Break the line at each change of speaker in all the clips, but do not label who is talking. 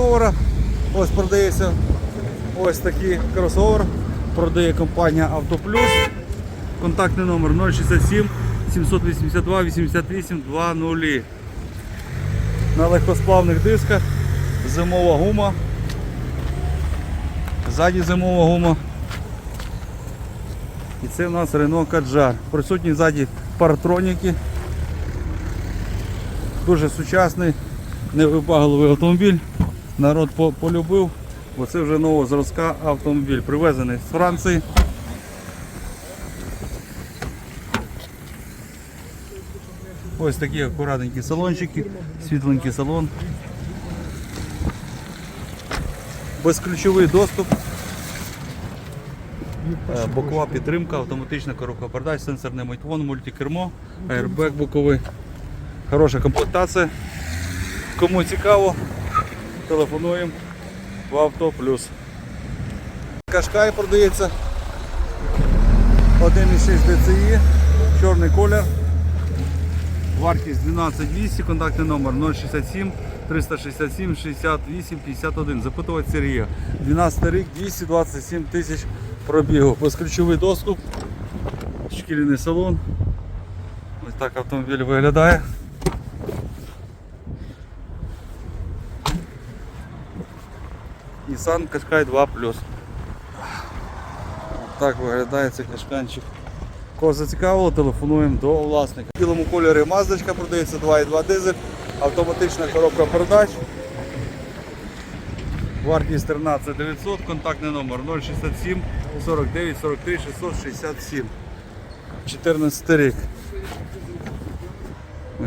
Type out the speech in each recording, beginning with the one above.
кросовера. Ось продається ось такий кросовер. Продає компанія Автоплюс. Контактний номер 067 782 88 20. На легкосплавних дисках. Зимова гума. Ззаді зимова гума. І це в нас Renault Kadjar. Присутні ззаді паратроніки. Дуже сучасний, невибагливий автомобіль. Народ полюбив, бо це вже нового зразка автомобіль, привезений з Франції. Ось такі акуратненькі салончики, світленький салон. Безключовий доступ. Е, Бокова підтримка, автоматична коробка передач, сенсорний мультивон, мультикермо, аербек боковий. Хороша комплектація. Кому цікаво, телефонуємо в Авто Плюс. Кашкай продається 1,6 DCI, чорний колір. Вартість 12200, контактний номер 067 367 68 51. Запитувати Сергія. 12 рік, 227 тисяч пробігу. Безключовий доступ, шкіряний салон. Ось так автомобіль виглядає. Nissan Qashqai 2 Plus. Так виглядає цей кашканчик. Кого зацікавило, телефонуємо до власника. В білому кольорі маздочка продається 2,2 дизель, автоматична коробка передач. Вартість 13 900, контактний номер 067 49 43 667. 14 рік.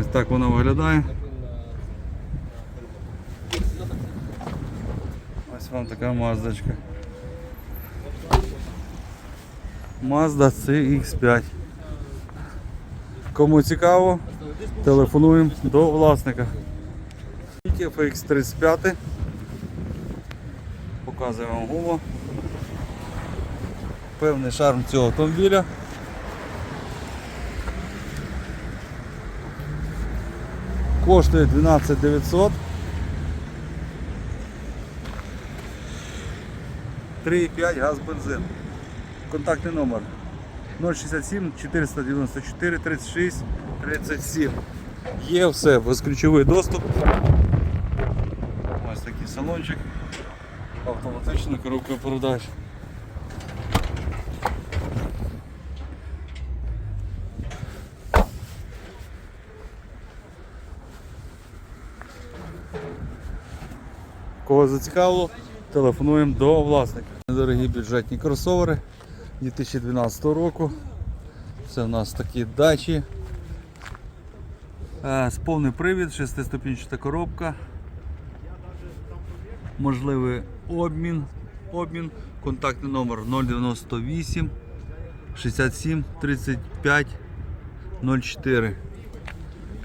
Ось так воно виглядає. Ось вам така маздочка. Mazda CX5. Кому цікаво, телефонуємо до власника. FX35. Показуємо вам гуму. Певний шарм цього автомобіля. Коштує 12 3,5 газ бензин. Контактний номер 067 494 36 37. Є все, безключовий доступ. Ось такий салончик. Автоматична коробка передач. Кого зацікавило, телефонуємо до власника. Дорогі бюджетні кросовери 2012 року. Це у нас такі дачі. Е, З повний привід, шестиступінчата коробка. Можливий обмін. обмін. Контактний номер 098 67 35 04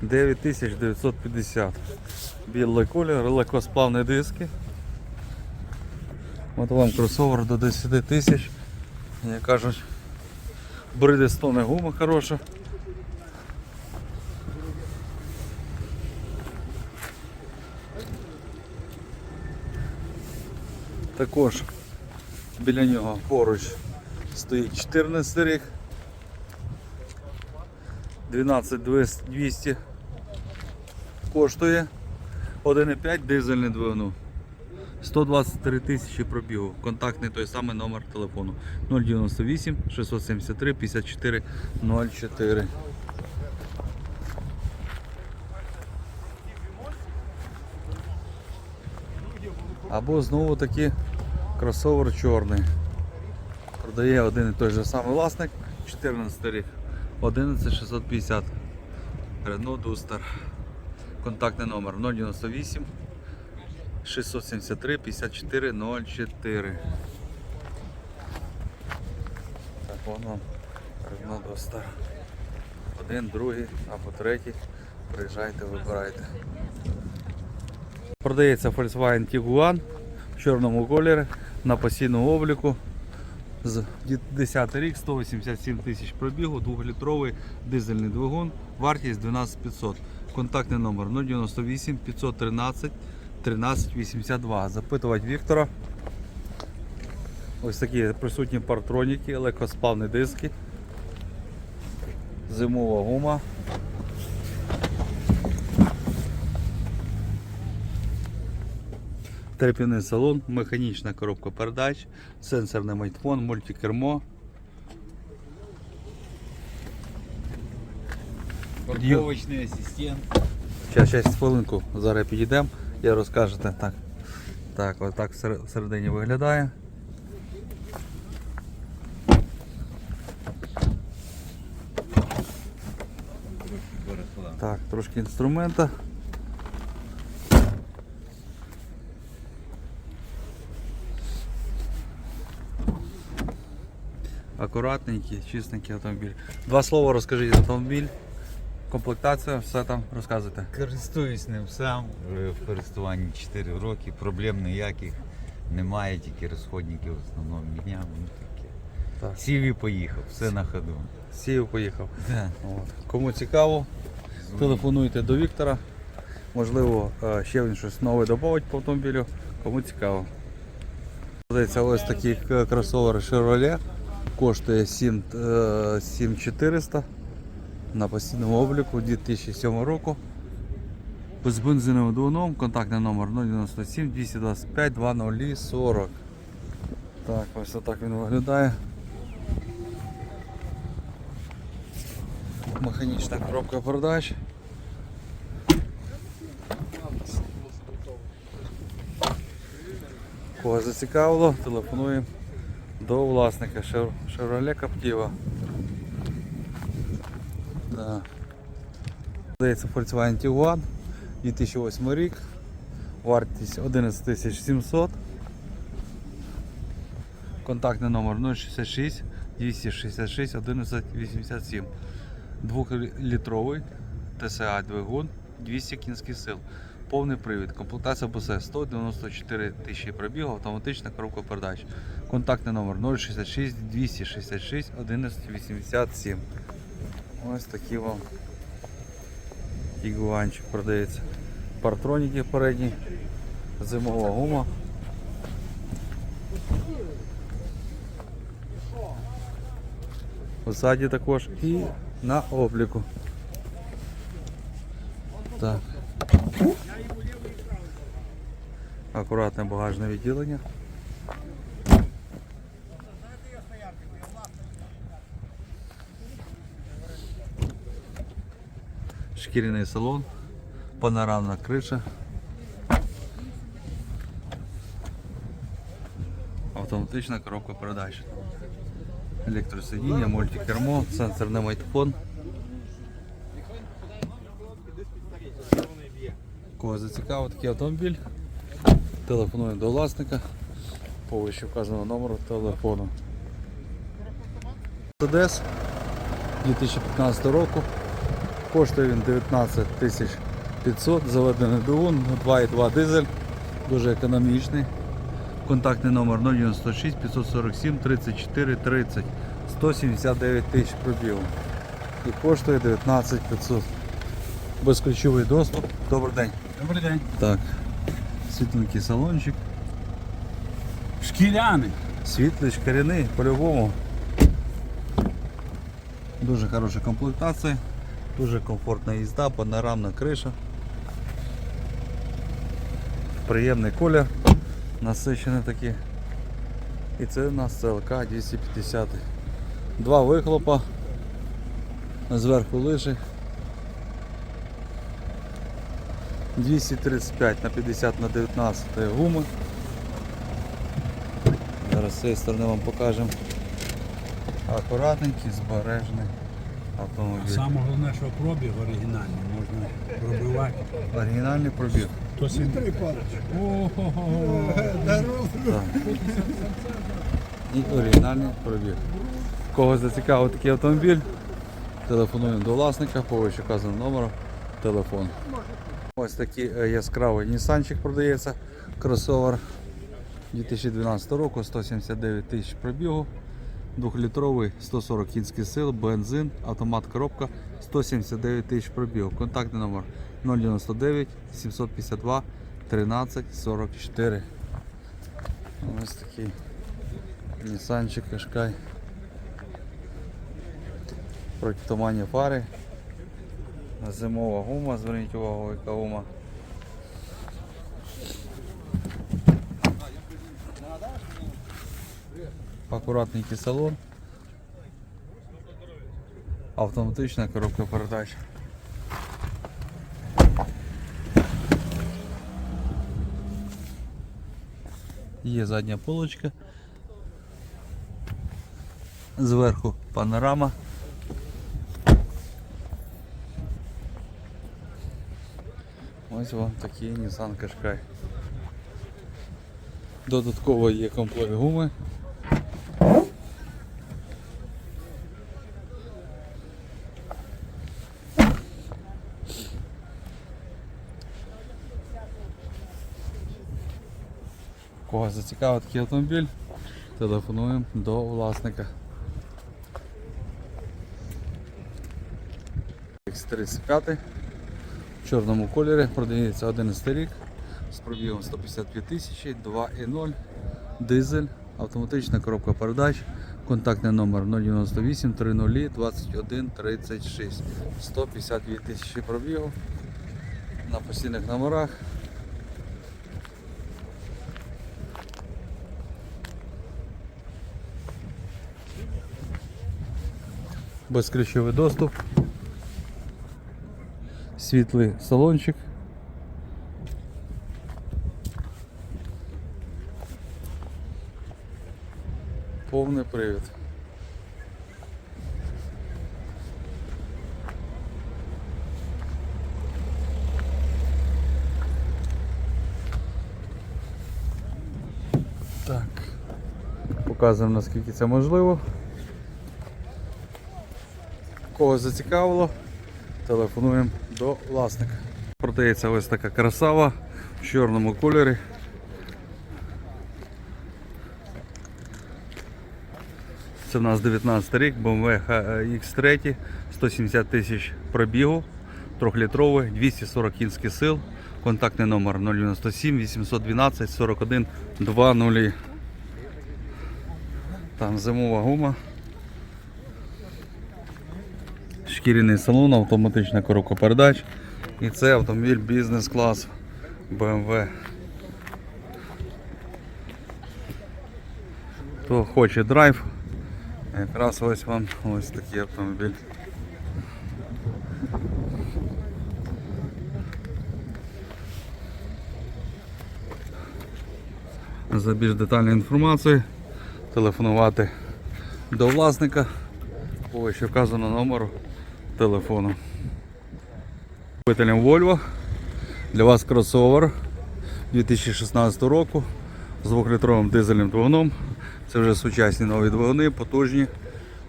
9950. Білий колір, легкосплавні диски. От вам кросовер до 10 тисяч. Як кажуть, Бриджестоне гума хороша. Також біля нього поруч стоїть 14 рік. 12200 коштує 1,5 дизельний двигун. 123 тисячі пробігу. Контактний той самий номер телефону 098 673 54 04. Або знову таки кросовер чорний. Продає один і той же самий власник 14 рік 11650 Renault Duster. Контактний номер 098 673 54 04. Так, воно Renault Duster. Один, другий або третій. Приїжджайте, вибирайте. Продається Volkswagen Tiguan в чорному кольорі на постійному обліку. З 10 рік, 187 тисяч пробігу, 2-літровий дизельний двигун, вартість 12500. Контактний номер 098 513 1382. Запитувати Віктора. Ось такі присутні партроніки, легкосплавні диски, зимова гума. Терпівний салон, механічна коробка передач, сенсорний майтфон, мультикермо.
Парковочный ассистент.
Зараз, зараз хвилинку, зараз підійдемо і розкажете. Так, так, ось так всер- всередині виглядає. Так, трошки інструмента. Акуратненький, чистенький автомобіль. Два слова розкажіть автомобіль. Комплектація, все там розказуйте.
Користуюсь ним сам в користуванні 4 роки. Проблем ніяких немає, тільки розходники в основному міняв. Ну, таке.
Так.
Сів і поїхав, все на ходу.
Сів і поїхав.
Да.
От. Кому цікаво, телефонуйте до Віктора. Можливо, е, ще він щось нове додавить по автомобілю. Кому цікаво. Продається ось такий е, кросовер Chevrolet. Коштує 7, е, 7400 на постійному обліку 2007 року. З бензиновим двигуном, контактний номер 097 225 2040. Так, ось так він виглядає. Механічна коробка передач. Кого зацікавило, телефонуємо до власника Chevrolet Captiva. Да. Здається Volkswagen Tiguan 2008 рік. Вартість 11 700. Контактний номер 066 266 11 87. Двохлітровий TSA двигун 200 кінських сил. Повний привід. Комплектація БС 194 тисячі пробігу, автоматична коробка передач. Контактний номер 066 266 11 87. Ось такий вам ігуанчик продається. Партроніки передні, зимова гума. Ззаді також і на обліку. Так. Акуратне багажне відділення. Шкіряний салон, панорамна криша. Автоматична коробка передач. Електросидіння, мультикермо, сенсорний майтфон. Кого зацікавив такий автомобіль, телефонуємо до власника по вказаного номеру телефону. Мерседес 2015 року. Коштує він 19 500, заведений двигун, 2,2 дизель, дуже економічний. Контактний номер 096 547 34 30 179 тисяч пробігу. І коштує 19 500. Безключовий доступ. Добрий день.
Добрий день.
Так. Світленький салончик.
Шкіряний.
Світлий, шкіряний, по-любому. Дуже хороша комплектація, дуже комфортна їзда, панорамна криша. Приємний колір, насичений такий. І це у нас ЦЛК 250. Два вихлопа. Зверху лижі. 235 на 50 на 19 гуми. Зараз з цієї сторони вам покажемо. Акуратненький, збережений автомобіль.
Саме головне, що пробіг оригінальний, можна пробивати.
Оригінальний пробіг.
То сім...
Так. І оригінальний пробіг. Кого зацікавив такий автомобіль, телефонуємо до власника по вище вказаному номеру телефон. Ось такий е, яскравий Нісанчик продається. Кросовер 2012 року, 179 тисяч пробігу. Двохлітровий 140 кінських сил, бензин, автомат коробка 179 тисяч пробігу. Контактний номер 099 752 1344. Ось такий Нісанчик Кашкай. Протитуманні фари. Зимова гума, зверніть увагу, яка гума. Акуратненький салон. Автоматична коробка передач. Є задня полочка. Зверху панорама. Ось вам такий Nissan Qashqai. Додатково є комплект гуми. Зацікавив такий автомобіль, телефонуємо до власника. X35 в чорному кольорі. Продається 11 рік. З пробігом 152 тисячі, 2.0, дизель, автоматична коробка передач, контактний номер 098 30 21 36, 152 тисячі пробігу. На постійних номерах. Безключовий доступ. Світлий салончик. Повний привід. Так. Показуємо наскільки це можливо. Кого зацікавило, телефонуємо до власника. Продається ось така красава в чорному кольорі. Це в нас 19 рік, BMW X3, 170 тисяч пробігу, 3-літровий, 240 кінських сил, контактний номер 097 812 41 20. Там зимова гума. Шкіряний салон, автоматична коробка передач. І це автомобіль бізнес-клас BMW. Хто хоче драйв, якраз ось вам ось такий автомобіль. За більш детальною інформацією телефонувати до власника по вище вказаному номеру телефону. Любителям Volvo. Для вас кросовер 2016 року з 2-літровим дизельним двигуном. Це вже сучасні нові двигуни, потужні,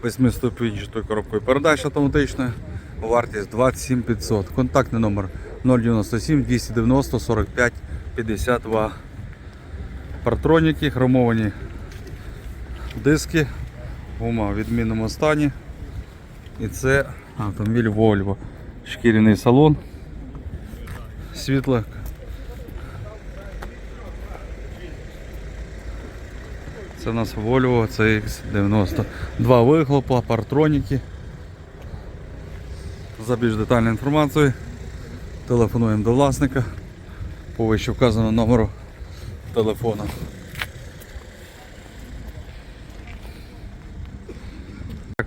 8-ступінчатою коробкою передач автоматичною. Вартість 27 500. Контактний номер 097 290 45 52. Партроніки, хромовані диски, гума в відмінному стані. І це автомобіль Volvo. Шкіряний салон. Світло. Це у нас Volvo CX90. Два вихлопа, партроніки. За більш детальною інформацією телефонуємо до власника по вище вказаному номеру телефону.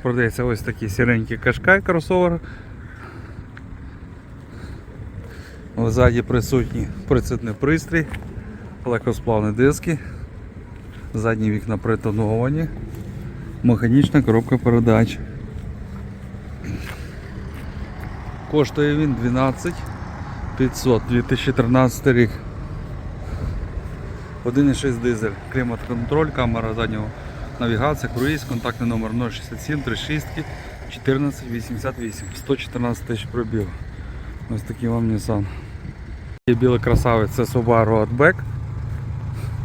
Продається ось такий сіренький кашкай кросовер. Ззаді присутні прицепний пристрій, легкосплавні диски, задні вікна притоновані, механічна коробка передач. Коштує він 12 500 2013 рік. 1,6 дизель, клімат-контроль, камера заднього навігація, круїз, контактний номер 067 36 14 88, 114 тисяч пробіг. Ось такий вам Nissan. Є білий красавець, це Subaru Outback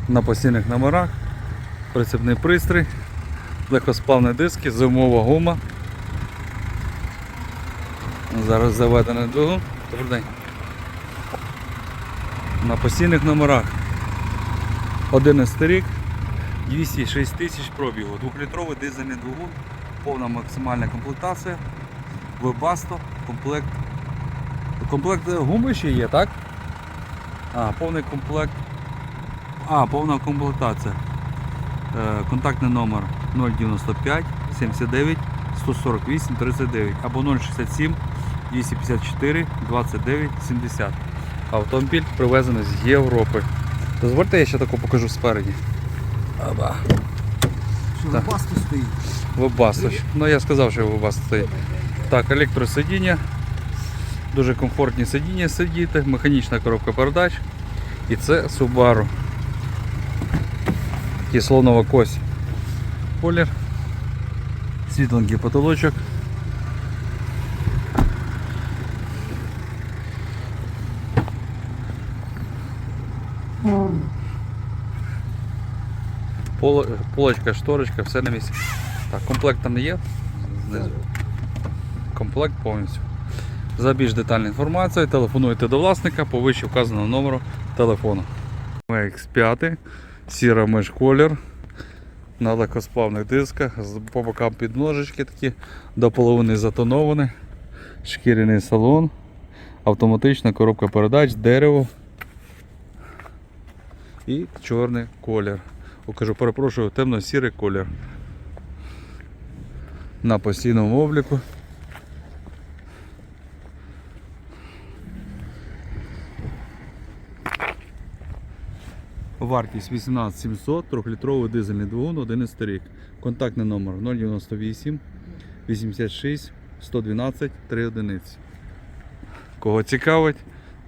на постійних номерах, прицепний пристрій, легкосплавні диски, зимова гума. Зараз заведений двигун. Добрий на постійних номерах. 11 рік, 206 тисяч пробігу, 2-літровий дизельний двигун, повна максимальна комплектація, Webasto, комплект. Комплект гуми ще є, так? А, повний комплект. А, повна комплектація. Е, контактний номер 095 79 148 39 або 067 254 29 70. Автомобіль привезений з Європи. Дозвольте, я ще таку покажу спереді. Аба.
Що
Так.
басту стоїть.
Вебасто. Ну я сказав, що Вебасто стоїть. Так, електросидіння. Дуже комфортні сидіння сидіти, механічна коробка передач. І це Subaru. Кислонова кость. Колір. Світленький потолочок. Поло- Полочка, шторочка, все на місці. Так, комплект там не є. Знизу. Комплект повністю. За більш детальну інформацію телефонуйте до власника по вище вказаному номеру телефону. X5, сіра меж колір. На легкосплавних дисках, по бокам підножечки такі, до половини затоновані, шкіряний салон, автоматична коробка передач, дерево і чорний колір. О, кажу, перепрошую, темно-сірий колір. На постійному обліку. Вартість 18700, 3-літровий дизельний двигун, 11 рік. Контактний номер 098 86 112 3 одиниці. Кого цікавить,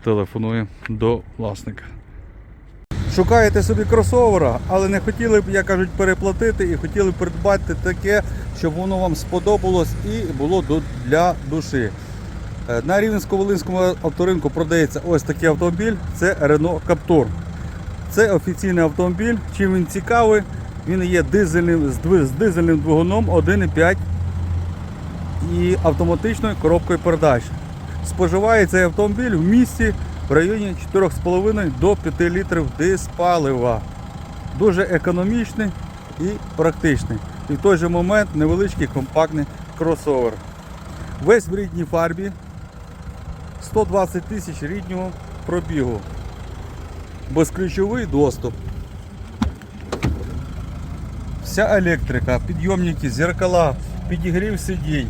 телефонуємо до власника. Шукаєте собі кросовера, але не хотіли б, як кажуть, переплатити і хотіли б придбати таке, щоб воно вам сподобалось і було для душі. Е, На Рівненсько-Волинському авторинку продається ось такий автомобіль, це Renault Captur. Це офіційний автомобіль. Чим він цікавий? Він є дизельним, з дизельним двигуном 1,5 і автоматичною коробкою передач. Споживає цей автомобіль в місті в районі 4,5 до 5 літрів диспалива. Дуже економічний і практичний. І в той же момент невеличкий компактний кросовер. Весь в рідній фарбі. 120 тисяч ріднього пробігу. Безключовий доступ. Вся електрика, підйомники, зеркала, підігрів сидінь,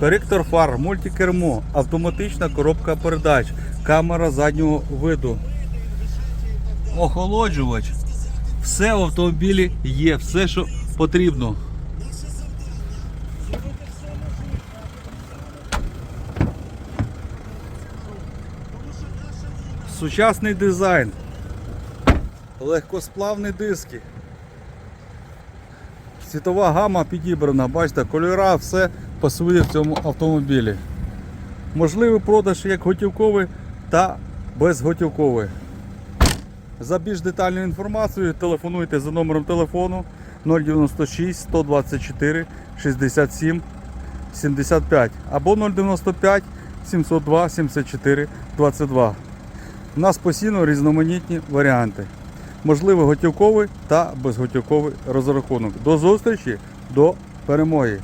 коректор фар, мультикермо, автоматична коробка передач, камера заднього виду, охолоджувач. Все в автомобілі є, все, що потрібно. Сучасний дизайн, легкосплавні диски. Світова гама підібрана, бачите, кольора, все пасує в цьому автомобілі. Можливий продаж як готівковий та безготівковий. За більш детальною інформацією телефонуйте за номером телефону 096 124 67 75 або 095 702 74 22. У нас постійно різноманітні варіанти. Можливо, готівковий та безготівковий розрахунок. До зустрічі, до перемоги!